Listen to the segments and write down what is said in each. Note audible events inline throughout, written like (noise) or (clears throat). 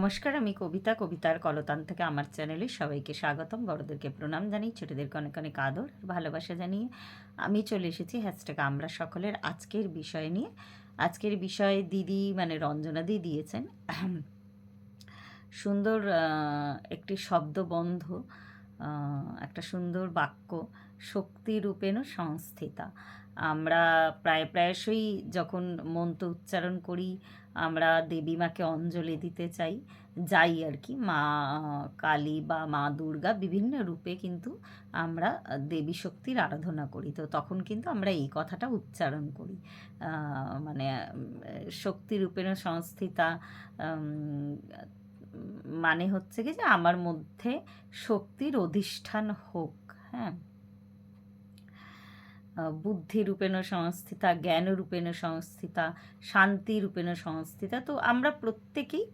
নমস্কার, আমি কবিতা। কবিতার কলতান থেকে আমার চ্যানেলে সবাইকে স্বাগতম। বড়দেরকে প্রণাম জানিয়ে, ছোটদেরকে অনেক অনেক আদর, ভালোবাসা জানিয়ে আমি চলে এসেছি হ্যাশট্যাগ আমরা সকলের আজকের বিষয় নিয়ে। আজকের বিষয়ে দিদি মানে রঞ্জনাদি দিয়েছেন। (clears throat) সুন্দর একটি শব্দবন্ধ। একটা সুন্দর বাক্য শক্তিরূপেণ সংস্থিতা। আমরা প্রায় প্রায়শই যখন মন্ত্র উচ্চারণ করি, আমরা দেবী মাকে অঞ্জলি দিতে চাই, যাই আর কি। মা, কালী বা মা দুর্গা বিভিন্ন রূপে কিন্তু আমরা দেবী শক্তির আরাধনা করি। তো তখন কিন্তু আমরা এই কথাটা উচ্চারণ করি। মানে শক্তিরূপেণ সংস্থিতা। মানে হচ্ছে কি যে আমার মধ্যে শক্তির অধিষ্ঠান হোক হ্যাঁ। আহ, বুদ্ধিরূপেণ সংস্থিতা জ্ঞানরূপেণ সংস্থিতা শান্তিরূপেণ সংস্থিতা তো আমরা প্রত্যেকেই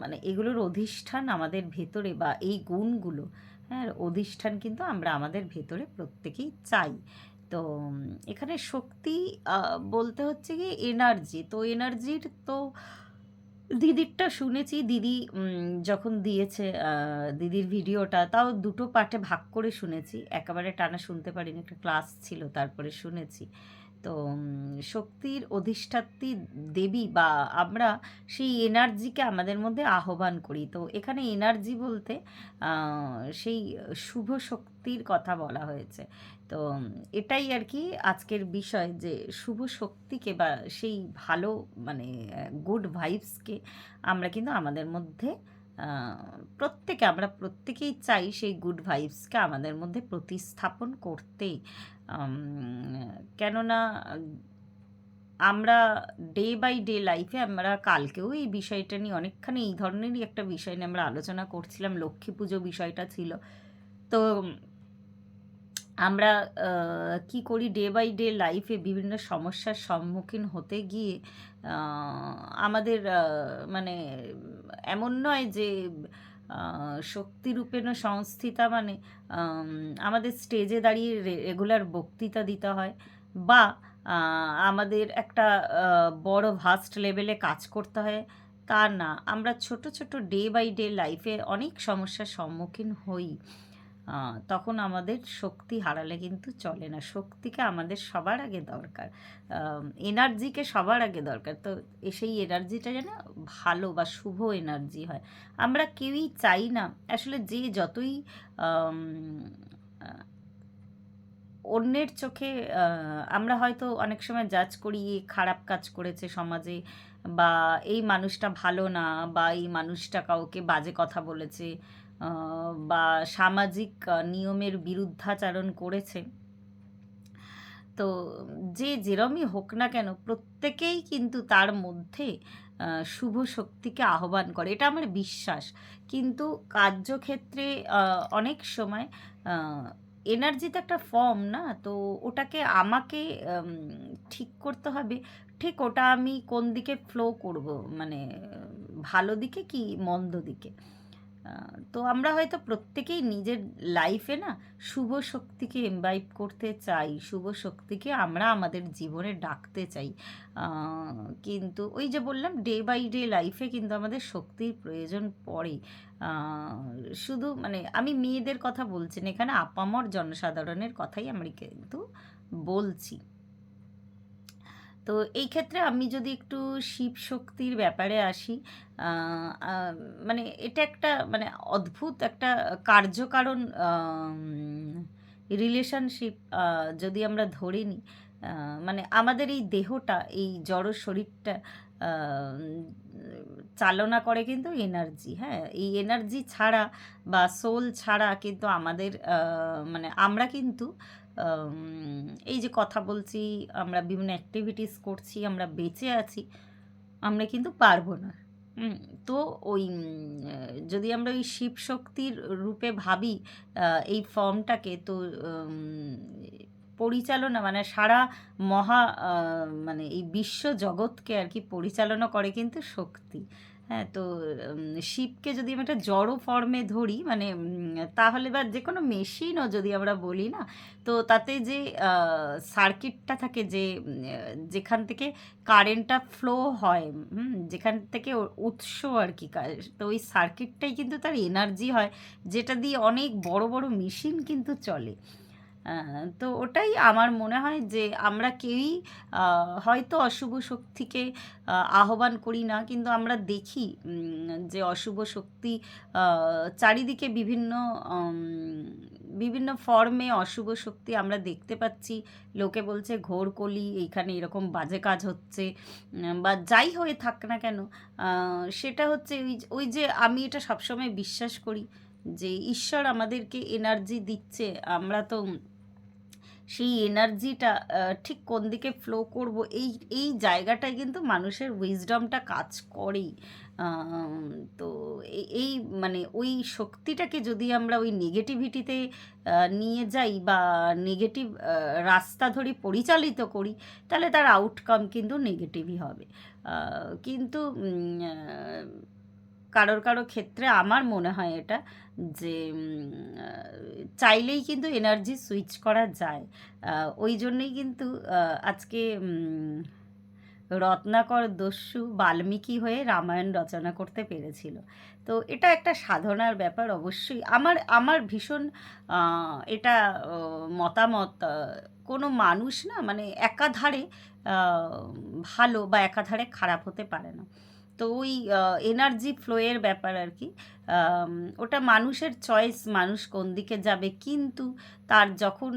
মানে এগুলোর অধিষ্ঠান আমাদের ভেতরে বা এই গুণগুলো হ্যাঁ অধিষ্ঠান কিন্তু আমরা আমাদের ভেতরে প্রত্যেকেই চাই। তো এখানে শক্তি বলতে হচ্ছে কি এনার্জি তো এনার্জির তো দিদিরটা শুনেছি, দিদি যখন দিয়েছে দিদির ভিডিওটা, তাও দুটো পার্টে ভাগ করে শুনেছি। একেবারে টানা শুনতে পারিনি, একটা ক্লাস ছিল, তারপরে শুনেছি। তো শক্তির অধিষ্ঠাত্রী দেবী বা আমরা সেই এনার্জিকে আমাদের মধ্যে আহ্বান করি। তো এখানে এনার্জি বলতে সেই শুভ শক্তির কথা বলা হয়েছে। তো এটাই আর কি আজকের বিষয় যে শুভ শক্তিকে বা সেই ভালো মানে গুড ভাইবসকে আমরা কিন্তু আমাদের মধ্যে প্রত্যেকে, আমরা প্রত্যেকেই চাই সেই গুড ভাইবসকে আমাদের মধ্যে প্রতিস্থাপন করতে কেননা, আমরা ডে বাই ডে লাইফে আমরা কালকেও এই বিষয়টা নিয়ে অনেকখানি এই ধরনেরই একটা বিষয় নিয়ে আমরা আলোচনা করছিলাম। লক্ষ্মী পুজো বিষয়টা ছিল। তো আমরা কি করি ডে বাই ডে লাইফে বিভিন্ন সমস্যার সম্মুখীন হতে গিয়ে আমাদের মানে এমন নয় যে শক্তিরূপেণ সংস্থিতা মানে আমাদের স্টেজে দাঁড়িয়ে রেগুলার বক্তৃতা দিতে হয় বা আমাদের একটা বড় ভাস্ট লেভেলে কাজ করতে হয়। তা না, আমরা ছোট ছোট ডে বাই ডে লাইফে অনেক সমস্যার সম্মুখীন হই। তখন আমাদের শক্তি হারালে কিন্তু চলে না। শক্তিকে আমাদের সবার আগে দরকার। এনার্জিকে সবার আগে দরকার। তো সেই এনার্জিটা যেন ভালো বা শুভ এনার্জি হয়। আমরা কেউই চাই না। আসলে যে যতই অন্যের চোখে আমরা হয়তো অনেক সময় জাজ করি খারাপ কাজ করেছে সমাজে বা এই মানুষটা ভালো না বা এই মানুষটা কাউকে বাজে কথা বলেছে। বা সামাজিক নিয়মের বিরুদ্ধাচারণ করেছে। তো যে যেরমই হোক না কেন, প্রত্যেকেই কিন্তু তার মধ্যে শুভ শক্তিকে আহ্বান করে। এটা আমার বিশ্বাস। কিন্তু কার্যক্ষেত্রে অনেক সময় এনার্জি তো একটা ফর্ম না, তো ওটাকে আমাকে ঠিক করতে হবে, ঠিক ওটা আমি কোন দিকে ফ্লো করব? মানে ভালো দিকে কি মন্দ দিকে? তো আমরা হয়তো প্রত্যেকেই নিজের লাইফে না শুভ শক্তিকে ইমবাইব করতে চাই, শুভ শক্তিকে আমরা আমাদের জীবনে ডাকতে চাই। কিন্তু ওই যে বললাম ডে বাই ডে লাইফে কিন্তু আমাদের শক্তির প্রয়োজন পড়ে। শুধু মানে আমি মেয়েদের কথা বলছি না, এখানে আপামর জনসাধারণের কথাই আমি কিন্তু বলছি। তো এই ক্ষেত্রে আমি যদি একটু শিব শক্তির ব্যাপারে আসি মানে এটা একটা মানে অদ্ভুত একটা কার্যকারণ রিলেশনশিপ যদি আমরা ধরে নিই মানে আমাদের এই দেহটা, এই জড় শরীরটা চালনা করে কিন্তু এনার্জি হ্যাঁ? এই এনার্জি ছাড়া বা সোল ছাড়া কিন্তু আমাদের মানে আমরা কিন্তু এই যে কথা বলছি, আমরা বিভিন্ন অ্যাক্টিভিটিস করছি, আমরা বেঁচে আছি, আমরা কিন্তু পারব না। তো ওই যদি আমরা ওই শিব শক্তির রূপে ভাবি এই ফর্মটাকে, তো পরিচালনা মানে সারা মহা মানে এই বিশ্ব জগৎকে আর কি পরিচালনা করে কিন্তু শক্তি। হ্যাঁ তো শিপকে যদি আমি একটা জড়ো ফর্মে ধরি মানে তাহলে বা যে কোনো মেশিনও যদি আমরা বলি না, তো তাতে যে সার্কিটটা থাকে, যে যেখান থেকে কারেন্টটা ফ্লো হয় যেখান থেকে উৎস আর কি তো ওই সার্কিটটাই কিন্তু তার এনার্জি হয়, যেটা দিয়ে অনেক বড় বড় মেশিন কিন্তু চলে। তো ওটাই আমার মনে হয় যে আমরা কেউই হয়তো অশুভ শক্তিকে আহ্বান করি না, কিন্তু আমরা দেখি যে অশুভ শক্তি চারিদিকে বিভিন্ন বিভিন্ন ফর্মে অশুভ শক্তি আমরা দেখতে পাচ্ছি। লোকে বলছে ঘোর কলি, এইখানে এরকম বাজে কাজ হচ্ছে বা যাই হয়ে থাক না কেন সেটা হচ্ছে ওই ওই যে আমি এটা সবসময় বিশ্বাস করি যে ঈশ্বর আমাদেরকে এনার্জি দিচ্ছে, আমরা তো সেই এনার্জিটা ঠিক কোন দিকে ফ্লো করব, এই এই জায়গাটায় কিন্তু মানুষের উইজডমটা কাজ করেই। তো এই মানে ওই শক্তিটাকে যদি আমরা ওই নেগেটিভিটিতে নিয়ে যাই বা নেগেটিভ রাস্তা ধরে পরিচালিত করি, তাহলে তার আউটকাম কিন্তু নেগেটিভই হবে। কিন্তু কারোর কারও ক্ষেত্রে আমার মনে হয় এটা যে চাইলেই কিন্তু এনার্জি সুইচ করা যায়। ওই জন্যই কিন্তু আজকে রত্নাকর দস্যু বাল্মীকি হয়ে রামায়ণ রচনা করতে পেরেছিল। তো এটা একটা সাধনার ব্যাপার অবশ্যই। আমার আমার ভীষণ এটা মতামত কোনো মানুষ না মানে একাধারে ভালো বা একাধারে খারাপ হতে পারে না। তো ওই এনার্জি ফ্লোয়ের ব্যাপার আর কি। ওটা মানুষের চয়েস মানুষ কোন দিকে যাবে। কিন্তু তার যখন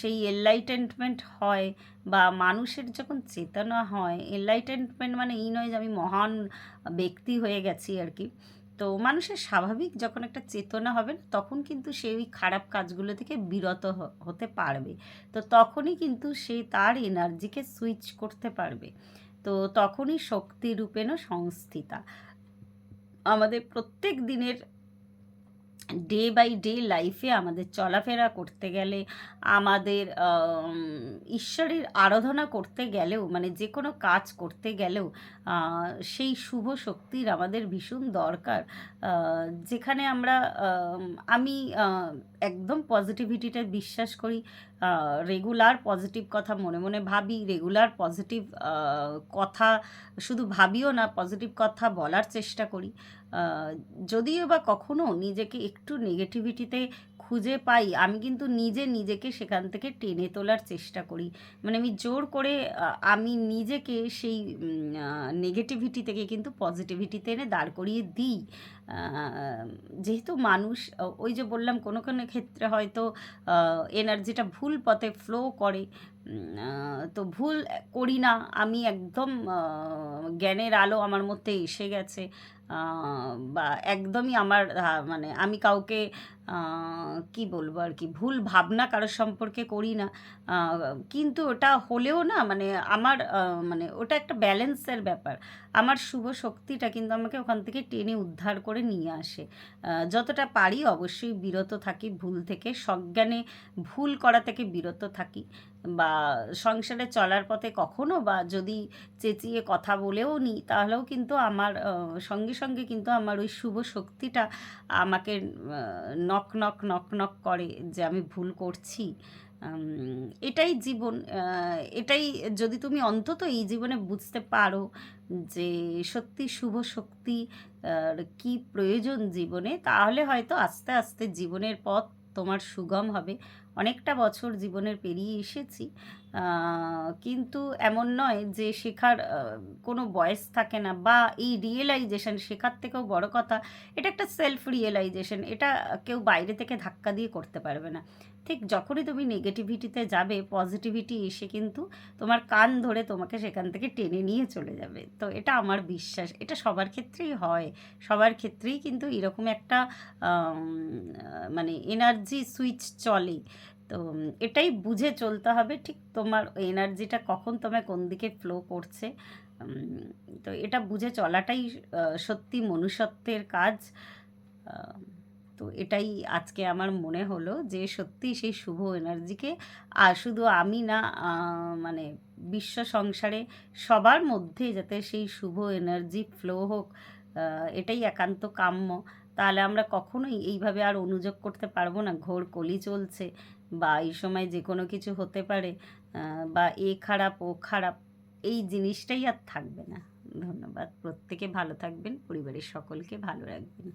সেই এনলাইটেনমেন্ট হয় বা মানুষের যখন চেতনা হয় এনলাইটেনমেন্ট মানে এই নয় যে আমি মহান ব্যক্তি হয়ে গেছি আর কি। তো মানুষের স্বাভাবিক যখন একটা চেতনা হবে, তখন কিন্তু সে ওই খারাপ কাজগুলো থেকে বিরত হতে পারবে। তো তখনই কিন্তু সে তার এনার্জিকে সুইচ করতে পারবে। তো তখনই শক্তি রূপেণ সংস্থিতা। আমাদের প্রত্যেক দিনের ডে বাই ডে লাইফে আমাদের চলাফেরা করতে গেলে, আমাদের ঈশ্বরের আরাধনা করতে গেলেও মানে যে কোনো কাজ করতে গেলেও সেই শুভ শক্তির আমাদের ভীষণ দরকার। যেখানে আমরা, আমি একদম পজিটিভিটিটা বিশ্বাস করি রেগুলার পজিটিভ কথা মনে মনে ভাবি রেগুলার পজিটিভ কথা শুধু ভাবিও না পজিটিভ কথা বলার চেষ্টা করি। যদিও বা কখনো নিজেকে একটু নেগেটিভিটিতে খুঁজে পাই, আমি কিন্তু নিজে নিজেকে সেখান থেকে টেনে তোলার চেষ্টা করি। মানে আমি জোর করে আমি নিজেকে সেই নেগেটিভিটি থেকে কিন্তু পজিটিভিটিতে এনে দাঁড় করিয়ে দিই। যেহেতু মানুষ ওই যে বললাম, কোনো কোনো ক্ষেত্রে হয়তো এনার্জিটা ভুল পথে ফ্লো করে তো ভুল করি না। আমি একদম জ্ঞানের আলো আমার মধ্যে এসে গেছে বা একদমই আমার মানে আমি কাউকে কি বলব আর কি, ভুল ভাবনা কারোর সম্পর্কে করি না। কিন্তু ওটা হলেও না মানে আমার মানে ওটা একটা ব্যালেন্সের ব্যাপার। আমার শুভ শক্তিটা কিন্তু আমাকে ওখান থেকে টেনে উদ্ধার করে নিয়ে আসে। যতটা পারি অবশ্যই বিরত থাকি, ভুল থেকে, সজ্ঞানে ভুল করা থেকে বিরত থাকি। বা সংসারে চলার পথে কখনো বা যদি চেঁচিয়ে কথা বলেও নিই তাহলেও কিন্তু আমার সঙ্গে সঙ্গে কিন্তু আমার ওই শুভ শক্তিটা আমাকে নক নক নক নক করে যে আমি ভুল করছি। এটাই জীবন এটাই যদি তুমি অন্তত এই জীবনে বুঝতে পারো যে সত্যি শুভ শক্তি কি প্রয়োজন জীবনে, তাহলে হয়তো আস্তে আস্তে জীবনের পথ তোমার সুগম হবে। অনেকটা বছর জীবনের পেরিয়ে এসেছি। কিন্তু এমন নয় যে শেখার কোনো বয়স থাকে না বা এই রিয়েলাইজেশন শেখার থেকেও বড় কথা, এটা একটা সেলফ রিয়েলাইজেশন এটা কেউ বাইরে থেকে ধাক্কা দিয়ে করতে পারবে না। ঠিক যখনই তুমি নেগেটিভিটিতে যাবে পজিটিভিটি এসে কিন্তু তোমার কান ধরে তোমাকে সেখান থেকে টেনে নিয়ে চলে যাবে। তো এটা আমার বিশ্বাস। এটা সবার ক্ষেত্রেই হয়। সবার ক্ষেত্রেই কিন্তু এরকম একটা মানে এনার্জি সুইচ চলে। তো এটাই বুঝে চলতে হবে ঠিক তোমার এনার্জিটা কখন তোমায় কোন দিকে ফ্লো করছে। তো এটা বুঝে চলাটাই সত্যি মনুষ্যত্বের কাজ। তো এটাই আজকে আমার মনে হলো যে সত্যি সেই শুভ এনার্জিকে শুধু আমি না মানে বিশ্ব সংসারে সবার মধ্যে যাতে সেই শুভ এনার্জি ফ্লো হোক এটাই একান্ত কাম্য। তাহলে আমরা কখনোই এইভাবে আর অনুযোগ করতে পারব না। ঘোর কলি চলছে বা এই সময় যে কোনো কিছু হতে পারে বা এ খারাপ, ও খারাপ, এই জিনিসটাই আর থাকবে না। ধন্যবাদ। প্রত্যেকে ভালো থাকবেন, পরিবারের সকলকে ভালো রাখবেন।